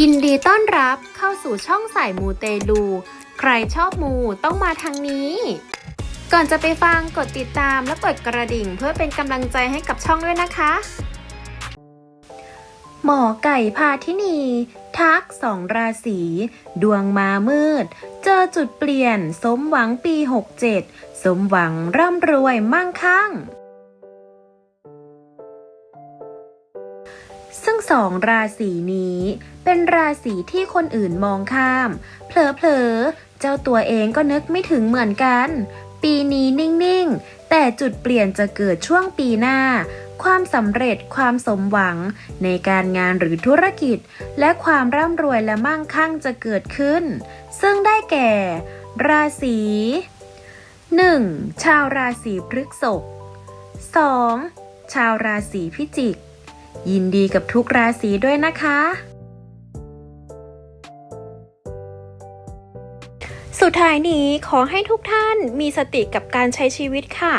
ยินดีต้อนรับเข้าสู่ช่องสายมูเตลู ใครชอบมูต้องมาทางนี้ ก่อนจะไปฟังกดติดตามและกดกระดิ่งเพื่อเป็นกำลังใจให้กับช่องด้วยนะคะ หมอไก่พาทินีทักสองราศีดวงมามืด เจอจุดเปลี่ยน สมหวังปี 67 สมหวังร่ำรวยมั่งคั่ง ซึ่งสองราศีนี้ เป็นราศีที่คนอื่นมองข้าม เผลอๆ เจ้าตัวเองก็นึกไม่ถึงเหมือนกัน ปีนี้นิ่งๆ แต่จุดเปลี่ยนจะเกิดช่วงปีหน้า ความสำเร็จความสมหวัง ในการงานหรือธุรกิจ และความร่ำรวยและมั่งคั่งจะเกิดขึ้น ซึ่งได้แก่ ราศี 1. ชาวราศีพฤษภ 2. ชาวราศีพิจิก ยินดีกับทุกราศีด้วยนะคะ สุดท้ายนี้ขอให้ทุกท่านมีสติกับการใช้ชีวิตค่ะ